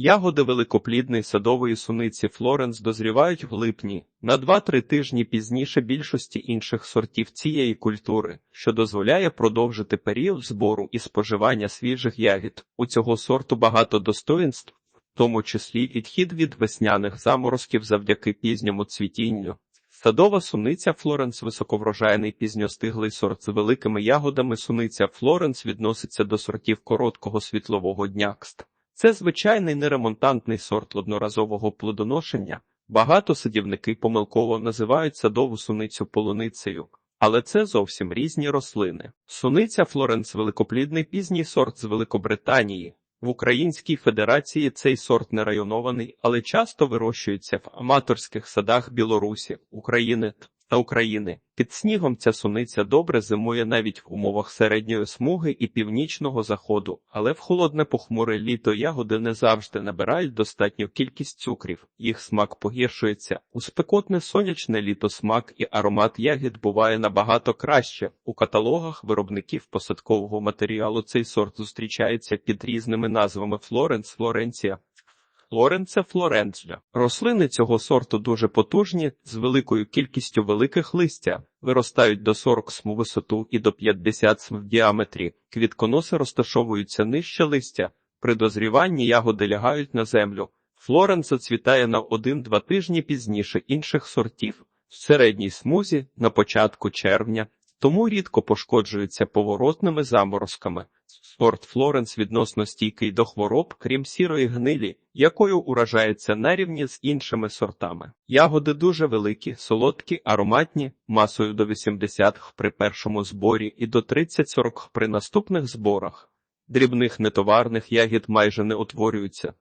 Ягоди великоплідної садової суниці Флоренс дозрівають в липні на 2-3 тижні пізніше більшості інших сортів цієї культури, що дозволяє продовжити період збору і споживання свіжих ягід. У цього сорту багато достоїнств, в тому числі відхід від весняних заморозків завдяки пізньому цвітінню. Садова суниця Флоренс високоврожайний пізньостиглий сорт з великими ягодами. Суниця Флоренс відноситься до сортів короткого світлового днякст. Це звичайний неремонтантний сорт одноразового плодоношення. Багато садівники помилково називають садову суницю полуницею, але це зовсім різні рослини. Суниця Флоренс великоплідний пізній сорт з Великобританії. В Українській Федерації цей сорт не районований, але часто вирощується в аматорських садах Білорусі, України та України. Під снігом ця суниця добре зимує навіть в умовах середньої смуги і північного заходу, але в холодне похмуре літо ягоди не завжди набирають достатню кількість цукрів, їх смак погіршується. У спекотне сонячне літо смак і аромат ягід буває набагато краще. У каталогах виробників посадкового матеріалу цей сорт зустрічається під різними назвами Флоренс, Флоренція, Флоренце Флоренція. Рослини цього сорту дуже потужні, з великою кількістю великих листя, виростають до 40 см висоту і до 50 см в діаметрі. Квітконоси розташовуються нижче листя. При дозріванні ягоди лягають на землю. Флоренс зацвітає на 1-2 тижні пізніше інших сортів. В середній смузі на початку червня, тому рідко пошкоджується поворотними заморозками. Сорт Флоренс відносно стійкий до хвороб, крім сірої гнилі, якою уражається на рівні з іншими сортами. Ягоди дуже великі, солодкі, ароматні, масою до 80 х при першому зборі і до 30-40 х при наступних зборах. Дрібних нетоварних ягід майже не утворюються.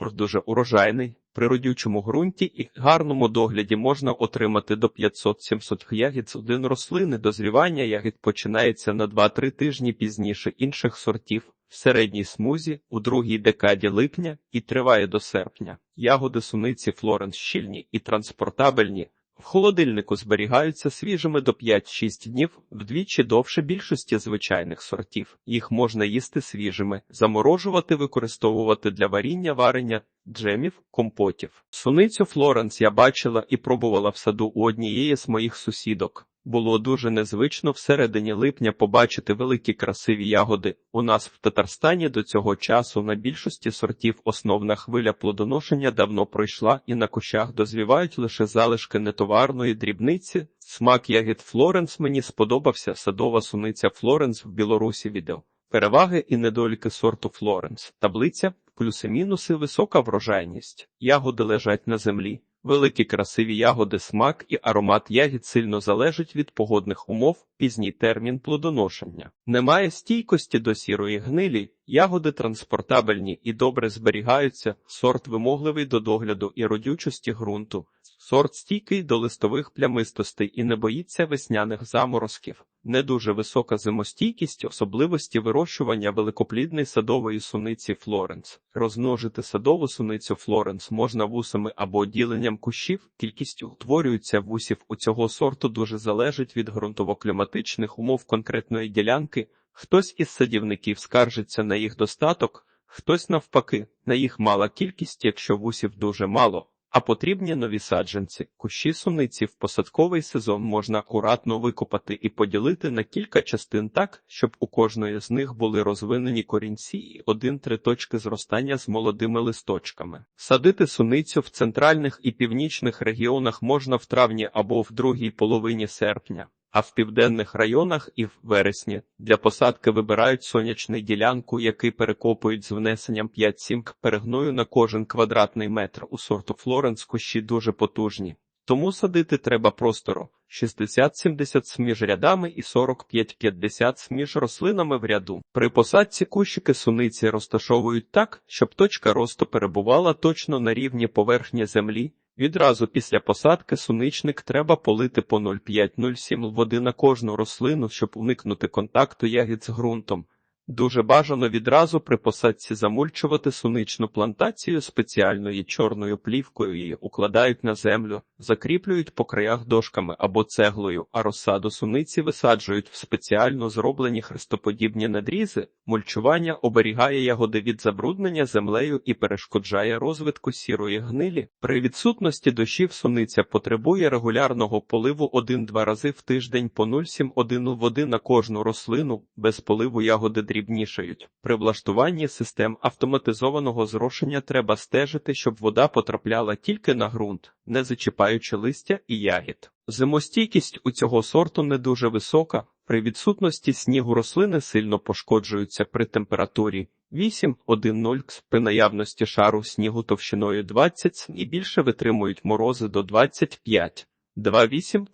Сорт дуже урожайний. При родючому ґрунті і гарному догляді можна отримати до 500-700 ягід з один рослини. Дозрівання ягід починається на 2-3 тижні пізніше інших сортів в середній смузі у другій декаді липня і триває до серпня. Ягоди суниці Флоренс щільні і транспортабельні. В холодильнику зберігаються свіжими до 5-6 днів, вдвічі довше більшості звичайних сортів. Їх можна їсти свіжими, заморожувати, використовувати для варіння, варення, джемів, компотів. Суницю Флоренс я бачила і пробувала в саду у однієї з моїх сусідок. Було дуже незвично всередині липня побачити великі красиві ягоди. У нас в Татарстані до цього часу на більшості сортів основна хвиля плодоношення давно пройшла, і на кущах дозвівають лише залишки нетоварної дрібниці. Смак ягід Флоренс мені сподобався. Садова суниця Флоренс в Білорусі відео. Переваги і недоліки сорту Флоренс. Таблиця, плюси-мінуси, висока врожайність. Ягоди лежать на землі. Великі красиві ягоди, смак і аромат ягід сильно залежать від погодних умов, пізній термін плодоношення. Немає стійкості до сірої гнилі, ягоди транспортабельні і добре зберігаються, сорт вимогливий до догляду і родючості ґрунту, сорт стійкий до листових плямистостей і не боїться весняних заморозків. Не дуже висока зимостійкість, особливості вирощування великоплідної садової суниці Флоренс. Розмножити садову суницю Флоренс можна вусами або діленням кущів. Кількість утворюється вусів у цього сорту дуже залежить від ґрунтово-кліматичних умов конкретної ділянки. Хтось із садівників скаржиться на їх достаток, хтось навпаки, на їх мала кількість, якщо вусів дуже мало. А потрібні нові саджанці. Кущі суниці в посадковий сезон можна акуратно викопати і поділити на кілька частин так, щоб у кожної з них були розвинені корінці і один-три точки зростання з молодими листочками. Садити суницю в центральних і північних регіонах можна в травні або в другій половині серпня. А в південних районах і в вересні для посадки вибирають сонячну ділянку, який перекопують з внесенням 5-7 к перегною на кожен квадратний метр у сорту Флоренс кущі дуже потужні. Тому садити треба просторо 60-70 сміж рядами і 45-50 сміж рослинами в ряду. При посадці кущики суниці розташовують так, щоб точка росту перебувала точно на рівні поверхні землі. Відразу після посадки суничник треба полити по 0,5-0,7 води на кожну рослину, щоб уникнути контакту ягід з ґрунтом. Дуже бажано відразу при посадці замульчувати суничну плантацію спеціальною чорною плівкою її укладають на землю, закріплюють по краях дошками або цеглою, а розсаду суниці висаджують в спеціально зроблені хрестоподібні надрізи. Мульчування оберігає ягоди від забруднення землею і перешкоджає розвитку сірої гнилі. При відсутності дощів суниця потребує регулярного поливу 1-2 рази в тиждень по 0,7-1 води на кожну рослину, без поливу ягоди дрібнішають. При влаштуванні систем автоматизованого зрошення треба стежити, щоб вода потрапляла тільки на ґрунт, не зачіпаючи листя і ягід. Зимостійкість у цього сорту не дуже висока. При відсутності снігу рослини сильно пошкоджуються при температурі 8-1-0 кс. при наявності шару снігу товщиною 20 см і більше витримують морози до 25-2,8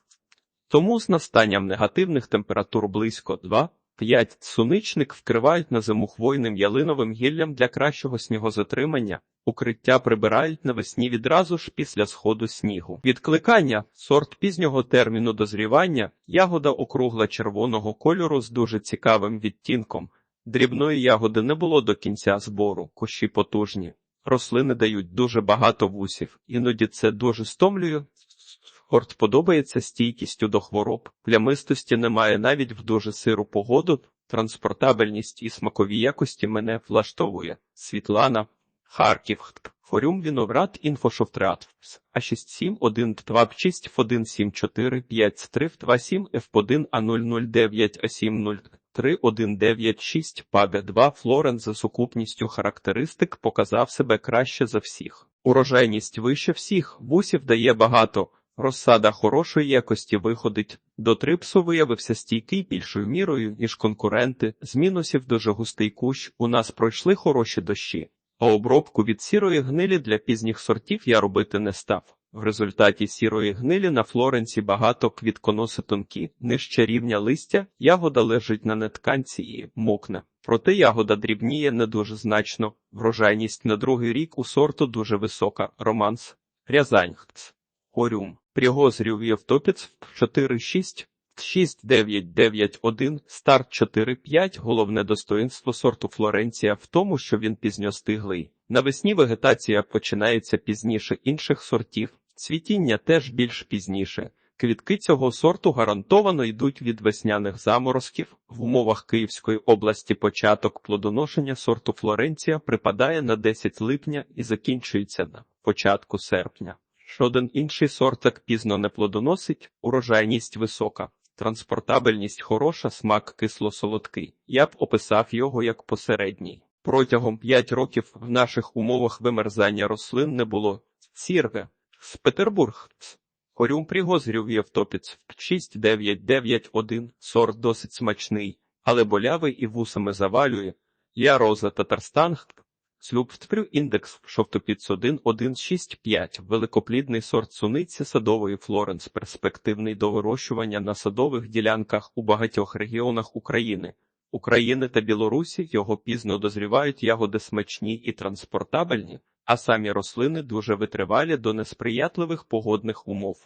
тому з настанням негативних температур близько 2 5 суничник вкривають на зиму хвойним ялиновим гіллям для кращого снігозатримання. Укриття прибирають навесні відразу ж після сходу снігу. Відкликання сорт пізнього терміну дозрівання, ягода округла червоного кольору з дуже цікавим відтінком. Дрібної ягоди не було до кінця збору, кущі потужні. Рослини дають дуже багато вусів, іноді це дуже стомлює. Сорт подобається стійкістю до хвороб, плямистості немає навіть в дуже сиру погоду, транспортабельність і смакові якості мене влаштовує. Світлана, Харків, Форум Віноград, Інфошофтреат, а 671226 1745327 F1 А009 А70 3196 Пабе 2 Флорен за сукупністю характеристик показав себе краще за всіх. Урожайність вище всіх, вусів дає багато. Розсада хорошої якості виходить. До трипсу виявився стійкий більшою мірою, ніж конкуренти. З мінусів дуже густий кущ. У нас пройшли хороші дощі, а обробку від сірої гнилі для пізніх сортів я робити не став. В результаті сірої гнилі на флоренці багато квітконоси тонкі, нижче рівня листя, ягода лежить на нетканці і мокне. Проте ягода дрібніє не дуже значно. Врожайність на другий рік у сорту дуже висока. Романс. Рязань. Хорюм. Пригозрів Євтопіц 4-6, 6-9-9-1, старт 4-5. Головне достоинство сорту Флоренція в тому, що він пізньостиглий. Навесні вегетація починається пізніше інших сортів, цвітіння теж більш пізніше. Квітки цього сорту гарантовано йдуть від весняних заморозків. В умовах Київської області початок плодоношення сорту Флоренція припадає на 10 липня і закінчується на початку серпня. Жоден інший сорт так пізно не плодоносить, урожайність висока, транспортабельність хороша, смак кисло-солодкий. Я б описав його як посередній. Протягом 5 років в наших умовах вимерзання рослин не було. Сірге, з Петербург, Хорюм Пригозрів Євтопіц 6991, сорт досить смачний, але болявий і вусами завалює. Я Роза Татарстан, Слюбстврю індекс шовтопіц 1,165, великоплідний сорт суниці садової Флоренс, перспективний до вирощування на садових ділянках у багатьох регіонах України. України та Білорусі його пізно дозрівають ягоди смачні і транспортабельні, а самі рослини дуже витривалі до несприятливих погодних умов.